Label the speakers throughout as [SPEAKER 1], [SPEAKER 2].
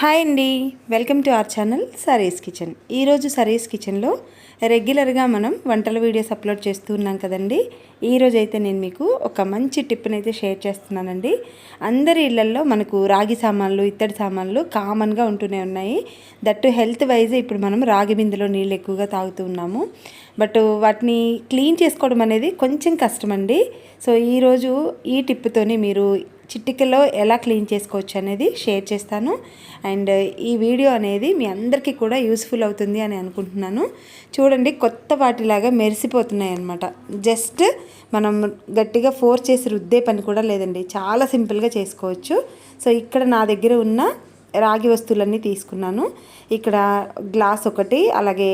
[SPEAKER 1] Hi అండి. Welcome to our channel sarees kitchen. ఈరోజు saris కిచెన్లో రెగ్యులర్గా మనం వంటల వీడియోస్ అప్లోడ్ చేస్తూ ఉన్నాం కదండి. ఈరోజు అయితే నేను మీకు ఒక మంచి టిప్ని అయితే షేర్ చేస్తున్నానండి. అందరి ఇళ్ళల్లో మనకు రాగి సామాన్లు ఇత్తడి సామాన్లు కామన్గా ఉంటూనే ఉన్నాయి. దట్టు హెల్త్ వైజ్ ఇప్పుడు మనం రాగి బిందెలో నీళ్ళు ఎక్కువగా తాగుతూ ఉన్నాము. బట్ వాటిని క్లీన్ చేసుకోవడం అనేది కొంచెం కష్టమండి. సో ఈరోజు ఈ టిప్తోని మీరు చిటికలో ఎలా క్లీన్ చేసుకోవచ్చు అనేది షేర్ చేస్తాను. అండ్ ఈ వీడియో అనేది మీ అందరికీ కూడా యూస్ఫుల్ అవుతుంది అని అనుకుంటున్నాను. చూడండి కొత్త వాటిలాగా మెరిసిపోతున్నాయి అనమాట జస్ట్ మనం గట్టిగా ఫోర్ చేసి రుద్దే పని కూడా లేదండి. చాలా సింపుల్గా చేసుకోవచ్చు. సో ఇక్కడ నా దగ్గర ఉన్న రాగి వస్తువులన్నీ తీసుకున్నాను. ఇక్కడ గ్లాస్ ఒకటి అలాగే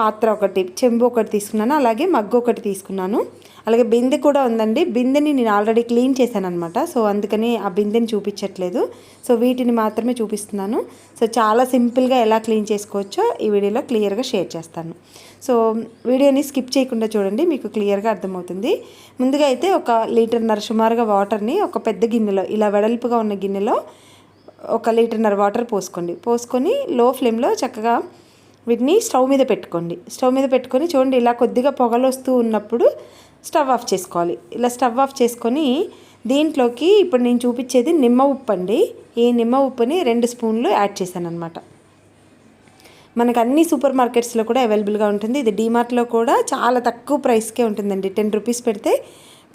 [SPEAKER 1] పాత్ర ఒకటి చెంబు ఒకటి తీసుకున్నాను అలాగే మగ్గు ఒకటి తీసుకున్నాను. అలాగే బిందె కూడా ఉందండి. బిందెని నేను ఆల్రెడీ క్లీన్ చేశాను అనమాట సో అందుకని ఆ బిందెని చూపించట్లేదు. సో వీటిని మాత్రమే చూపిస్తున్నాను. సో చాలా సింపుల్గా ఎలా క్లీన్ చేసుకోవచ్చో ఈ వీడియోలో క్లియర్గా షేర్ చేస్తాను. సో వీడియోని స్కిప్ చేయకుండా చూడండి మీకు క్లియర్గా అర్థమవుతుంది. ముందుగా అయితే ఒక లీటర్న్నర సుమారుగా వాటర్ని ఒక పెద్ద గిన్నెలో ఇలా వెడల్పుగా ఉన్న గిన్నెలో ఒక లీటర్న్నర వాటర్ పోసుకోండి. పోసుకొని లో ఫ్లేమ్లో చక్కగా వీటిని స్టవ్ మీద పెట్టుకోండి. స్టవ్ మీద పెట్టుకొని చూడండి ఇలా కొద్దిగా పొగలు వస్తూ ఉన్నప్పుడు స్టవ్ ఆఫ్ చేసుకోవాలి. ఇలా స్టవ్ ఆఫ్ చేసుకొని దీంట్లోకి ఇప్పుడు నేను చూపించేది నిమ్మ ఉప్పు అండి. ఈ నిమ్మ ఉప్పుని రెండు స్పూన్లు యాడ్ చేశాను అనమాట మనకు అన్ని సూపర్ మార్కెట్స్లో కూడా అవైలబుల్గా ఉంటుంది. ఇది డీమార్ట్లో కూడా చాలా తక్కువ ప్రైస్కే ఉంటుందండి. టెన్ రూపీస్ పెడితే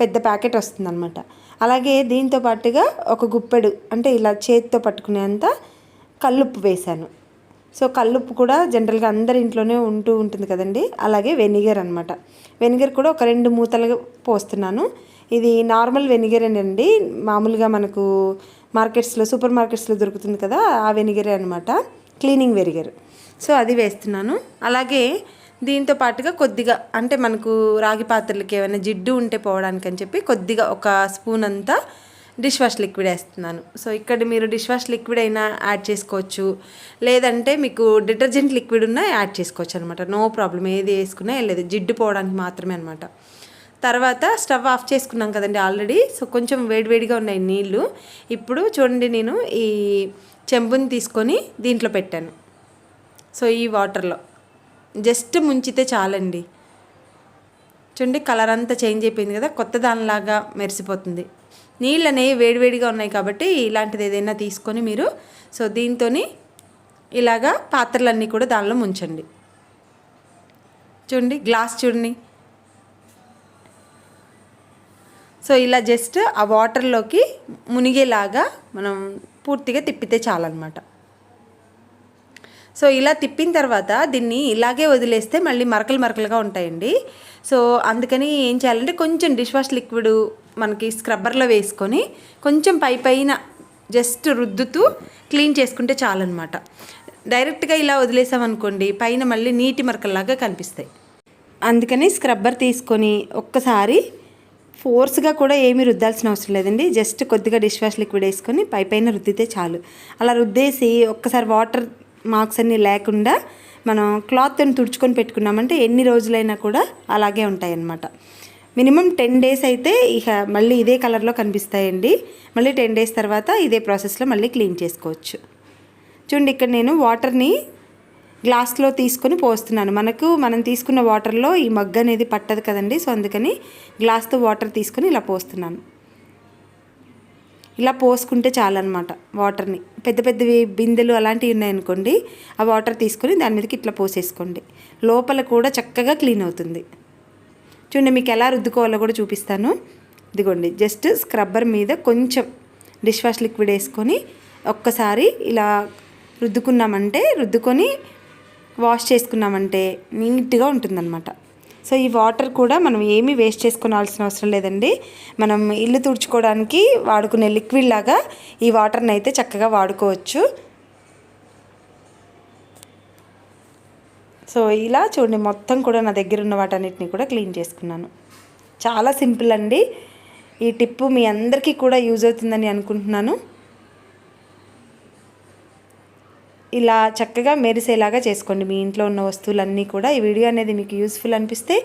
[SPEAKER 1] పెద్ద ప్యాకెట్ వస్తుందన్నమాట. అలాగే దీంతో పాటుగా ఒక గుప్పెడు అంటే ఇలా చేతితో పట్టుకునేంత కల్లుప్పు వేశాను. సో కల్లుప్పు కూడా జనరల్గా అందరి ఇంట్లోనే ఉంటూ ఉంటుంది కదండి. అలాగే వెనిగర్ అనమాట వెనిగర్ కూడా ఒక రెండు మూతలుగా పోస్తున్నాను. ఇది నార్మల్ వెనిగర్ అండి. మామూలుగా మనకు మార్కెట్స్లో సూపర్ మార్కెట్స్లో దొరుకుతుంది కదా ఆ వెనిగరే అనమాట క్లీనింగ్ వెనిగర్. సో అది వేస్తున్నాను. అలాగే దీంతో పాటుగా కొద్దిగా అంటే మనకు రాగి పాత్రలకి ఏమైనా జిడ్డు ఉంటే పోవడానికి అని చెప్పి కొద్దిగా ఒక స్పూన్ అంతా డిష్ వాష్ లిక్విడ్ వేస్తున్నాను. సో ఇక్కడ మీరు డిష్ వాష్ లిక్విడ్ అయినా యాడ్ చేసుకోవచ్చు. లేదంటే మీకు డిటర్జెంట్ లిక్విడ్ ఉన్నా యాడ్ చేసుకోవచ్చు అనమాట నో ప్రాబ్లం ఏది వేసుకున్నా లేదు. జిడ్డు పోవడానికి మాత్రమే అనమాట తర్వాత స్టవ్ ఆఫ్ చేసుకున్నాం కదండి ఆల్రెడీ. సో కొంచెం వేడివేడిగా ఉన్నాయి నీళ్ళు. ఇప్పుడు చూడండి నేను ఈ చెంబుని తీసుకొని దీంట్లో పెట్టాను. సో ఈ వాటర్లో. జస్ట్ ముంచితే చాలండి. చూడండి కలర్ అంతా చేంజ్ అయిపోయింది కదా. కొత్త దానిలాగా మెరిసిపోతుంది. నీళ్ళు అనేవి వేడివేడిగా ఉన్నాయి కాబట్టి ఇలాంటిది ఏదైనా తీసుకొని మీరు సో దీంతో ఇలాగా పాత్రలన్నీ కూడా దానిలో ముంచండి. చూడండి గ్లాస్ చూడండి. సో ఇలా జస్ట్ ఆ వాటర్లోకి మునిగేలాగా మనం పూర్తిగా తిప్పితే చాలన్నమాట. సో ఇలా తిప్పిన తర్వాత దీన్ని ఇలాగే వదిలేస్తే మళ్ళీ మరకలు మరకలుగా ఉంటాయండి. సో అందుకని ఏం చేయాలంటే కొంచెం డిష్ వాష్ లిక్విడ్ మనకి స్క్రబ్బర్లో వేసుకొని కొంచెం పై పైన జస్ట్ రుద్దుతూ క్లీన్ చేసుకుంటే చాలన్నమాట. డైరెక్ట్గా ఇలా వదిలేసామనుకోండి పైన మళ్ళీ నీటి మరకల్లాగా కనిపిస్తాయి. అందుకని స్క్రబ్బర్ తీసుకొని ఒక్కసారి ఫోర్స్గా కూడా ఏమీ రుద్దాల్సిన అవసరం లేదండి. జస్ట్ కొద్దిగా డిష్ వాష్ లిక్విడ్ వేసుకొని పై పైన రుద్దితే చాలు. అలా రుద్దేసి ఒక్కసారి వాటర్ మార్క్స్ అన్నీ లేకుండా మనం క్లాత్ని తుడుచుకొని పెట్టుకున్నామంటే ఎన్ని రోజులైనా కూడా అలాగే ఉంటాయన్నమాట. మినిమం టెన్ డేస్ అయితే ఇక మళ్ళీ ఇదే కలర్లో కనిపిస్తాయండి. మళ్ళీ టెన్ డేస్ తర్వాత ఇదే ప్రాసెస్లో మళ్ళీ క్లీన్ చేసుకోవచ్చు. చూడండి ఇక్కడ నేను వాటర్ని గ్లాస్లో తీసుకొని పోస్తున్నాను. మనకు మనం తీసుకున్న వాటర్లో ఈ మగ్గ అనేది పట్టదు కదండి. సో అందుకని గ్లాస్తో వాటర్ తీసుకొని ఇలా పోస్తున్నాను. ఇలా పోసుకుంటే చాలన్నమాట వాటర్ని. పెద్ద పెద్దవి బిందెలు అలాంటివి ఉన్నాయనుకోండి ఆ వాటర్ తీసుకొని దాని మీదకి ఇట్లా పోసేసుకోండి. లోపల కూడా చక్కగా క్లీన్ అవుతుంది. చూడండి మీకు ఎలా రుద్దుకోవాలో కూడా చూపిస్తాను. ఇదిగోండి జస్ట్ స్క్రబ్బర్ మీద కొంచెం డిష్ వాష్ లిక్విడ్ వేసుకొని ఒక్కసారి ఇలా రుద్దుకున్నామంటే రుద్దుకొని వాష్ చేసుకున్నామంటే నీట్గా ఉంటుందన్నమాట. సో ఈ వాటర్ కూడా మనం ఏమీ వేస్ట్ చేసుకోవాల్సిన అవసరం లేదండి. మనం ఇల్లు తుడుచుకోవడానికి వాడుకునే లిక్విడ్ లాగా ఈ వాటర్ని అయితే చక్కగా వాడుకోవచ్చు. సో ఇలా చూడండి మొత్తం కూడా నా దగ్గర ఉన్న వాటన్నిటిని కూడా క్లీన్ చేసుకున్నాను. చాలా సింపుల్ అండి. ఈ టిప్పు మీ అందరికీ కూడా యూజ్ అవుతుందని అనుకుంటున్నాను. ఇలా చక్కగా మెరిసేలాగా చేసుకోండి. మీ ఇంట్లో ఉన్న వస్తువులన్నీ కూడా. ఈ వీడియో అనేది మీకు యూస్ఫుల్ అనిపిస్తే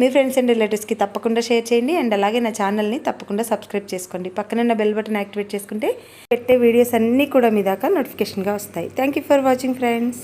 [SPEAKER 1] మీ ఫ్రెండ్స్ అండ్ రిలేటివ్స్కి తప్పకుండా షేర్ చేయండి. అండ్ అలాగే నా ఛానల్ని తప్పకుండా సబ్స్క్రైబ్ చేసుకోండి. పక్కన ఉన్న బెల్ బటన్ యాక్టివేట్ చేసుకుంటే పెట్టే వీడియోస్ అన్నీ కూడా మీ దాకా నోటిఫికేషన్గా వస్తాయి. Thank you for watching friends.